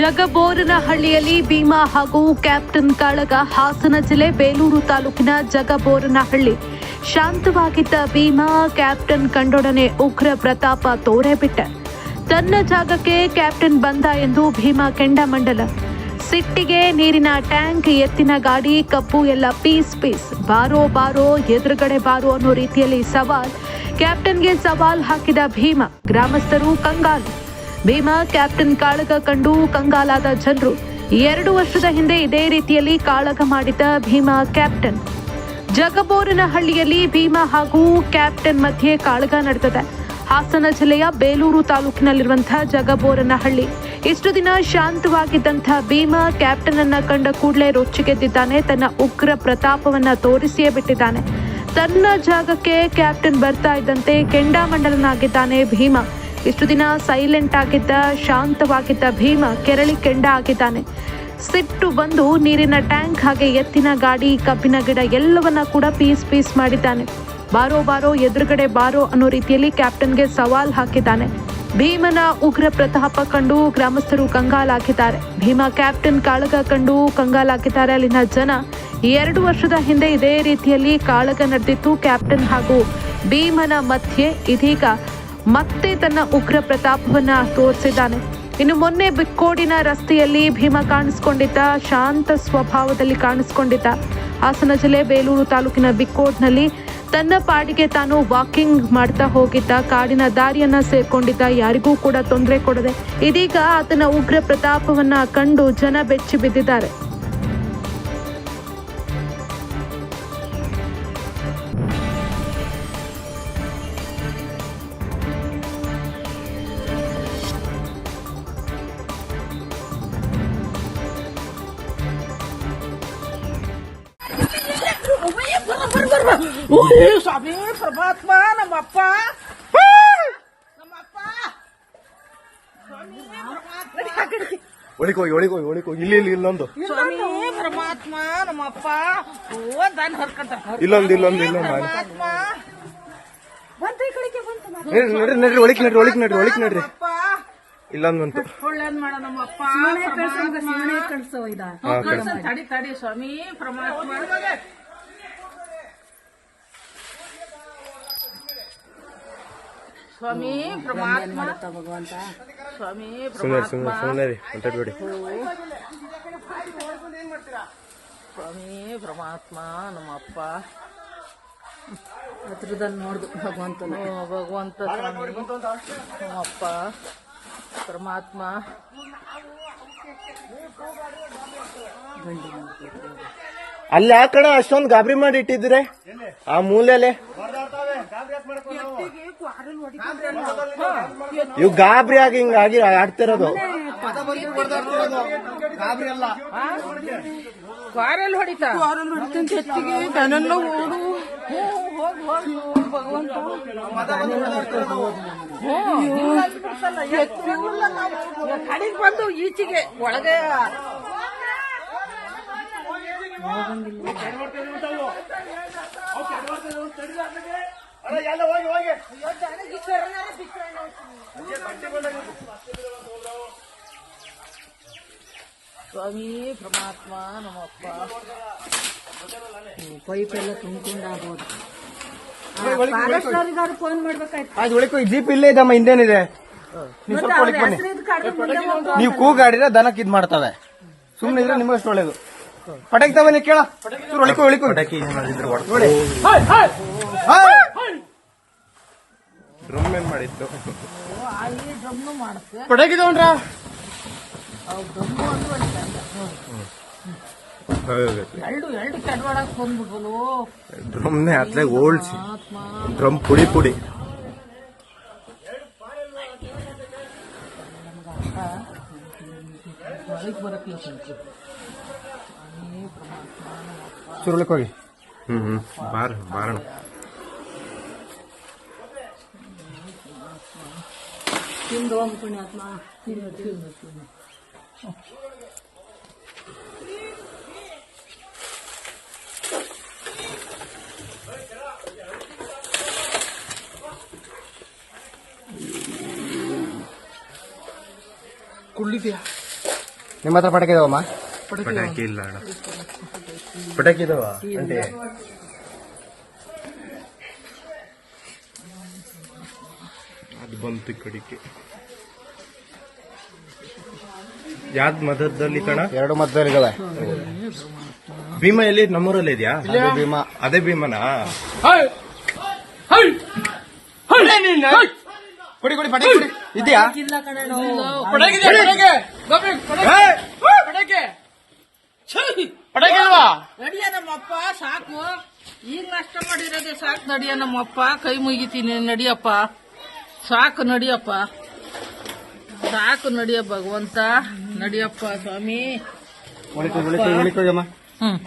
ಜಗಬೋರನಹಳ್ಳಿಯಲ್ಲಿ ಭೀಮಾ ಹಾಗೂ ಕ್ಯಾಪ್ಟನ್ ಕಾಳಗ ಹಾಸನ ಜಿಲ್ಲೆ ಬೇಲೂರು ತಾಲೂಕಿನ ಜಗಬೋರನಹಳ್ಳಿ. ಶಾಂತವಾಗಿದ್ದ ಭೀಮಾ ಕ್ಯಾಪ್ಟನ್ ಕಂಡೊಡನೆ ಉಗ್ರ ಪ್ರತಾಪ ತೋರೆಬಿಟ್ಟ. ತನ್ನ ಜಾಗಕ್ಕೆ ಕ್ಯಾಪ್ಟನ್ ಬಂದ ಎಂದು ಭೀಮಾ ಕೆಂಡಮಂಡಲ. ಸಿಟ್ಟಿಗೆ ನೀರಿನ ಟ್ಯಾಂಕ್, ಎತ್ತಿನ ಗಾಡಿ ಕಪ್ಪು ಎಲ್ಲ ಪೀಸ್ ಪೀಸ್. ಬಾರೋ ಬಾರೋ, ಎದುರುಗಡೆ ಬಾರೋ ಅನ್ನೋ ರೀತಿಯಲ್ಲಿ ಸವಾಲ್, ಕ್ಯಾಪ್ಟನ್ಗೆ ಸವಾಲ್ ಹಾಕಿದ ಭೀಮಾ. ಗ್ರಾಮಸ್ಥರು ಕಂಗಾಲು. ಭೀಮಾ, ಕ್ಯಾಪ್ಟನ್ ಕಾಳಗ ಕಂಡು ಕಂಗಾಲಾದ ಜನರು. ಎರಡು ವರ್ಷದ ಹಿಂದೆ ಇದೇ ರೀತಿಯಲ್ಲಿ ಕಾಳಗ ಮಾಡಿದ್ದ ಭೀಮಾ ಕ್ಯಾಪ್ಟನ್. ಜಗಬೋರನಹಳ್ಳಿಯಲ್ಲಿ ಭೀಮಾ ಹಾಗೂ ಕ್ಯಾಪ್ಟನ್ ಮಧ್ಯೆ ಕಾಳಗ ನಡೆದಿದೆ. ಹಾಸನ ಜಿಲ್ಲೆಯ ಬೇಲೂರು ತಾಲೂಕಿನಲ್ಲಿರುವಂತಹ ಜಗಬೋರನಹಳ್ಳಿ. ಇಷ್ಟು ದಿನ ಶಾಂತವಾಗಿದ್ದಂಥ ಭೀಮಾ ಕ್ಯಾಪ್ಟನ್ ಅನ್ನ ಕಂಡ ಕೂಡಲೇ ರೊಚ್ಚಿಗೆದ್ದಿದ್ದಾನೆ. ತನ್ನ ಉಗ್ರ ಪ್ರತಾಪವನ್ನ ತೋರಿಸಿಯೇ ಬಿಟ್ಟಿದ್ದಾನೆ. ತನ್ನ ಜಾಗಕ್ಕೆ ಕ್ಯಾಪ್ಟನ್ ಬರ್ತಾ ಇದ್ದಂತೆ ಕೆಂಡಾಮಂಡಲನಾಗಿದ್ದಾನೆ ಭೀಮಾ. ಇಷ್ಟು ದಿನ ಸೈಲೆಂಟ್ ಆಗಿದ್ದ, ಶಾಂತವಾಗಿದ್ದ ಭೀಮ ಕೆರಳಿ ಕೆಂಡ ಆಗಿದ್ದಾನೆ. ಸಿಟ್ಟು ಬಂದು ನೀರಿನ ಟ್ಯಾಂಕ್ ಹಾಗೆ ಎತ್ತಿನ ಗಾಡಿ, ಕಬ್ಬಿನ ಗಿಡ ಎಲ್ಲವನ್ನ ಕೂಡ ಪೀಸ್ ಪೀಸ್ ಮಾಡಿದ್ದಾನೆ. ಬಾರೋ ಬಾರೋ, ಎದುರುಗಡೆ ಬಾರೋ ಅನ್ನೋ ರೀತಿಯಲ್ಲಿ ಕ್ಯಾಪ್ಟನ್ಗೆ ಸವಾಲ್ ಹಾಕಿದ್ದಾನೆ. ಭೀಮನ ಉಗ್ರ ಪ್ರತಾಪ ಕಂಡು ಗ್ರಾಮಸ್ಥರು ಕಂಗಾಲಾಗಿದ್ದಾರೆ. ಭೀಮ ಕ್ಯಾಪ್ಟನ್ ಕಾಳಗ ಕಂಡು ಕಂಗಾಲಾಗಿದ್ದಾರೆ. ಅಲ್ಲಿನ ಜನ ಎರಡು ವರ್ಷದ ಹಿಂದೆ ಇದೇ ರೀತಿಯಲ್ಲಿ ಕಾಳಗ ನಡೆದಿತ್ತು ಕ್ಯಾಪ್ಟನ್ ಹಾಗೂ ಭೀಮನ ಮಧ್ಯೆ ಇದೀಗ ಮತ್ತೆ ತನ್ನ ಉಗ್ರ ಪ್ರತಾಪವನ್ನ ತೋರಿಸಿದ್ದಾನೆ. ಇನ್ನು ಮೊನ್ನೆ ಬಿಕ್ಕೋಡಿನ ರಸ್ತೆಯಲ್ಲಿ ಭೀಮ ಕಾಣಿಸ್ಕೊಂಡಿದ್ದ, ಶಾಂತ ಸ್ವಭಾವದಲ್ಲಿ ಕಾಣಿಸ್ಕೊಂಡಿದ್ದ. ಹಾಸನ ಜಿಲ್ಲೆ ಬೇಲೂರು ತಾಲೂಕಿನ ಬಿಕ್ಕೋಡ್ನಲ್ಲಿ ತನ್ನ ಪಾಡಿಗೆ ತಾನು ವಾಕಿಂಗ್ ಮಾಡ್ತಾ ಹೋಗಿದ್ದ, ಕಾಡಿನ ದಾರಿಯನ್ನ ಸೇರ್ಕೊಂಡಿದ್ದ, ಯಾರಿಗೂ ಕೂಡ ತೊಂದರೆ ಕೊಡದೆ. ಇದೀಗ ಆತನ ಉಗ್ರ ಪ್ರತಾಪವನ್ನ ಕಂಡು ಜನ ಬೆಚ್ಚಿ ಬಿದ್ದಿದ್ದಾರೆ. ಓಯ್ ಸ್ವಾಮಿ ಪರಮಾತ್ಮ ನಮ್ಮಪ್ಪ ನಮ್ಮಪ್ಪ ಒಳಿಕೋಗಿ ಒಳಿಕೋಗಿ ಒಳಿಕೋಗಿ ಇಲ್ಲಿ ಇಲ್ಲಿ ಇಲ್ಲೊಂದು. ಸ್ವಾಮಿ ಪರಮಾತ್ಮ ನಮ್ಮಪ್ಪ. ಓ ದಾನ್ ಹರ್ಕಂತ ಇಲ್ಲೊಂದು ಇಲ್ಲೊಂದು ಇಲ್ಲೊಂದು ಪರಮಾತ್ಮ. ನಡ್ರಿ ನಡ್ರಿ ನಡ್ರಿ ಒಳಿಕ್ ನಡ್ರಿ ಒಳಿಕ್ ನಡ್ರಿ ಒಳಿಕ್ ನಡ್ರಿ ಇಲ್ಲೊಂದು ಬಂತು ಒಳ್ಳೇದ್ ಮಾಡ ನಮ್ಮಪ್ಪ. ಕಳ್ಸೋ ಹಾ, ಕಳ್ಸನ್ ತಡಿ ತಡಿ ಸ್ವಾಮಿ ಪರಮಾತ್ಮ. ಸ್ವಾಮಿ ಪರಮಾತ್ಮ ಸ್ವಾಮಿ ಸುಮ್ಮನೆ ಪರಮಾತ್ಮ ಸುಮ್ಮನೆ ಸುಮ್ಮನೆ ರೀ ಮಾತಾಡ್ಬೇಡಿ. ಸ್ವಾಮಿ ಪರಮಾತ್ಮ ನಮ್ಮಪ್ಪ. ಹತ್ರದಲ್ಲಿ ನೋಡ್ದು ಭಗವಂತನ. ಭಗವಂತ ಸ್ವಾಮಿ ನಮ್ಮಪ್ಪ ಪರಮಾತ್ಮ. ಅಲ್ಲಿ ಆ ಕಡೆ ಅಷ್ಟೊಂದು ಗಾಬರಿ ಮಾಡಿ ಇಟ್ಟಿದ್ರೆ ಆ ಮೂಲೆಲೆ? ಇವ್ ಗಾಬರಿ ಆಗಿ ಹಿಂಗಾಗಿ ಆಡ್ತಿರೋದು ಕ್ವಾರಲ್ ಹೊಡಿತಾ? ಹೊಡಿತಂತ ಓಡು. ಹೋಗ್ ಹೋಗ್ ಹೋಗ್ ಭಗವಂತ. ಸ್ವಾಮಿ ಪರಮಾತ್ಮ ನಮ್ಮಪ್ಪ. ಪೈಪ್ ಎಲ್ಲ ತುಂಬಿಕೊಂಡಾಗ್ಬೋದು ಫಾರೆಸ್ಟ್ನವ್ರಿಗಾದ್ರು ಫೋನ್ ಮಾಡ್ಬೇಕಾಯ್ತು? ಆಯ್ತು ಒಳಿಕೋಗಿ ಜೀಪ್ ಇಲ್ಲೇ ಇದಮ್ಮ ಹಿಂದೇನಿದೆ. ನೀವು ಸ್ವಲ್ಪ ಒಳಗೆ ಬನ್ನಿ. ಹೆಸರಿದ್ ಕಾಡು ಮುಂದೆ ಹೋಗು. ನೀವು ಕೂಗಾಡಿದ್ರೆ ದನಕ್ಕೆ ಇದ್ ಮಾಡ್ತವೆ. ಸುಮ್ಮನೆ ಇದ್ರೆ ನಿಮಗಷ್ಟು ಒಳ್ಳೇದು. ಪಟಾಕಿ ತಗೊಂಡಿ ಕೇಳ. ಚೂರು ಒಳಿಕೋ ಒಳಿಕೋ ಡ್ರಮ್ ಏನ್ ಮಾಡಿತ್ತು ಅಲ್ಲಿ ಡ್ರಮ್ನು ಮಾಡುತ್ತೆ. ತಗೊಂಡ್ರ ಎರಡು ಎರಡು ಕೆಡವಾಡಕ್ ಬಂದ್ಬಿಟ್ವಲು ಡ್ರಮ್ನೆ ಅತ್ಲೆ ಓಲ್ಸಿ ಡ್ರಮ್ ಪುಡಿ ಪುಡಿ. ಒಳಗೆ ಹೋಗಿ. ಹ್ಮ್ ಹ್ಮ್. ಬಾರ ಬಾರಣ ತಿಂದು ಹೋಗ್ ಪುಣ್ಯಾತ್ಮ ತಿಂದು ತಿಂದು ತಿಂದು ಕುಳ್ಳಿದ್ಯಾ? ನಿಮ್ಮ ಹತ್ರ ಪಟಾಕಿ ಇದಾವಮ್ಮ? ಪಟಾಕಿ ಇಲ್ಲ. ಅಣ್ಣ ಪಟಾಕಿ ಇದಾವ? ಅಂತೆ. ಬಂತು ಕಡಿಕೆ ಯಾವ್ದ್ ಮದದಲ್ಲಿ ಕಣ? ಎರಡು ಮಧ್ಯದಲ್ಲಿ ಇದಾವೆ ಭೀಮಾ ಎಲ್ಲಿ? ನಮ್ಮೂರಲ್ಲಿ ಇದೆಯಾ? ಭೀಮಾ. ಅದೇ ಭೀಮನಾ? ಕೊಡಿ ಕೊಡಿ ಕೊಡಿ. ಇದೆಯಾ? ನಡಿಯ ನಮ್ಮಪ್ಪ ಸಾಕು. ಈಗ ನಷ್ಟ ಮಾಡಿರೋದೇ ಸಾಕು ನಡಿಯ ನಮ್ಮಪ್ಪ. ಕೈ ಮುಗಿತೀನಿ ನಡಿಯಪ್ಪ. ಸಾಕು ನಡಿಯಪ್ಪ. ಸಾಕು ನಡಿಯ ಭಗವಂತ. ನಡಿಯಪ್ಪ ಸ್ವಾಮಿ. ಒಳಿತು ಒಳಿತು ಒಳಿತು ಅಮ್ಮ ಹ್ಮ್.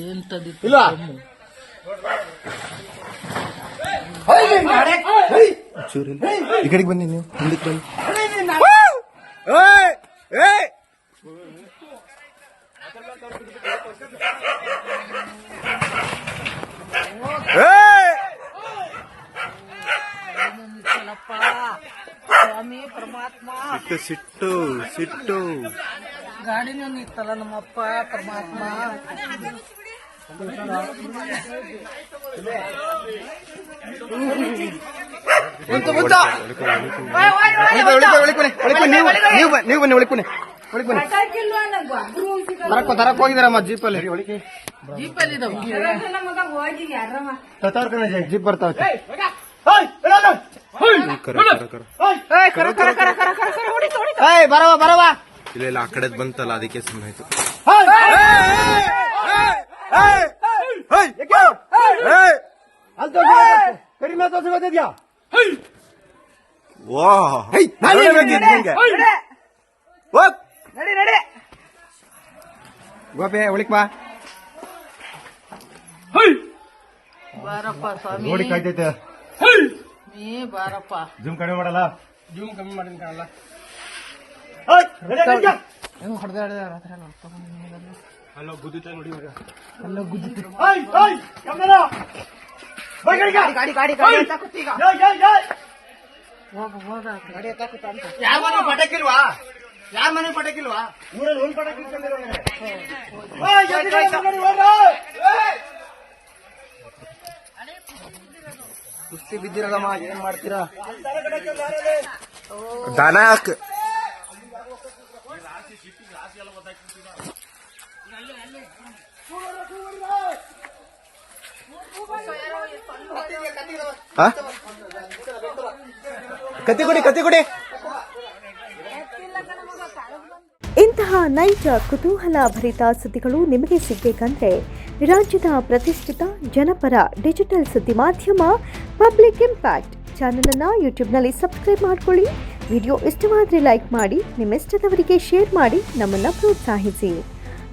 ಎಂತದಿತ್ತು ಇಲ್ವಾ ಈ ಕಡೆಗೆ ಬನ್ನಿ ನೀವು ಮುಂದಕ್ಕೆ ಬನ್ನಿ ನಿಂತಲ್ಲಪ್ಪ. ಸ್ವಾಮಿ ಪರಮಾತ್ಮ ಸಿಟ್ಟು ಸಿಟ್ಟು ಸಿಟ್ಟು ಗಾಡಿನೂ ನಿಂತಲ್ಲ ನಮ್ಮಪ್ಪ ಪರಮಾತ್ಮ ನೀವು ನೀವು ಬನ್ನಿ ನೀವು ಬನ್ನಿ ಒಳಿಪುನಿ ಒಳಿಪುನಿ ತರಕ್ ತರಕ್ ಹೋಗಿದಾರಮ್ಮ ಜೀಪಲ್ಲಿ ಒಳಿಕೆ ಜೀಪಲ್ಲಿ ಇದಾವೆ ಜೀಪ್ ಬರ್ತಾವೆ ಕರ ಕರ ಏಯ್ ಬರವ ಬರವ ಇಲ್ಲ ಇಲ್ಲ ಆ ಕಡೆ ಬಂತಲ್ಲ ಅದಕ್ಕೆ ಸುಮ್ಮನೆ ಆಯ್ತು ಕಡಿಮೆ ದೋಸೆ ಗೊತ್ತಿದ್ಯಾ ಗೋಪೆ ಗೋಪಿ ಒಳಿಕ್ ಬಾ. ಬಾರಪ್ಪ ಸ್ವಾಮಿ. ನೋಡಿ ಕಾಯ್ತೈತೆ. ನೀ ಬಾರಪ್ಪ. ಜೂಮ್ ಕಡಿಮೆ ಮಾಡಲ್ಲ. ಜೂಮ್ ಕಮ್ಮಿ ಮಾಡಿನ ಕಾಣಲ್ಲ. ಯಾರ ಮನೆ ಪಟಕಿಲ್ವಾ ಯಾರ ಮನೆ ಪಟಕಿಲ್ವಾ ಊರಲ್ಲಿ ಒಂದ್ ಪಟಕಿ ಇಟ್ಕೊಂಡಿರೋ ಮನೆ. ಏಯ್, ಜಲ್ದಿ ಜಲ್ದಿ ಮಾಡಿ ಹೋಗ್ರು. ಏಯ್! ಕುಸ್ತಿ ಬಿದ್ದಿರಲ್ಲಮ್ಮ ಏನ್ ಮಾಡ್ತೀರಾ ದನ ಹಾಕ್ ಆ? ಇಂತಹ ನೈಜ, ಕುತೂಹಲ ಭರಿತ ಸುದ್ದಿಗಳು ನಿಮಗೆ ಸಿಗಬೇಕಂದ್ರೆ ರಾಜ್ಯದ ಪ್ರತಿಷ್ಠಿತ ಜನಪರ ಡಿಜಿಟಲ್ ಸುದ್ದಿ ಮಾಧ್ಯಮ ಪಬ್ಲಿಕ್ ಇಂಪ್ಯಾಕ್ಟ್ ಚಾನೆಲ್ ಅನ್ನ ಯೂಟ್ಯೂಬ್ನಲ್ಲಿ ಸಬ್ಸ್ಕ್ರೈಬ್ ಮಾಡ್ಕೊಳ್ಳಿ. ವಿಡಿಯೋ ಇಷ್ಟವಾದರೆ ಲೈಕ್ ಮಾಡಿ, ನಿಮ್ಮಿಷ್ಟದವರಿಗೆ ಶೇರ್ ಮಾಡಿ, ನಮ್ಮನ್ನು ಪ್ರೋತ್ಸಾಹಿಸಿ.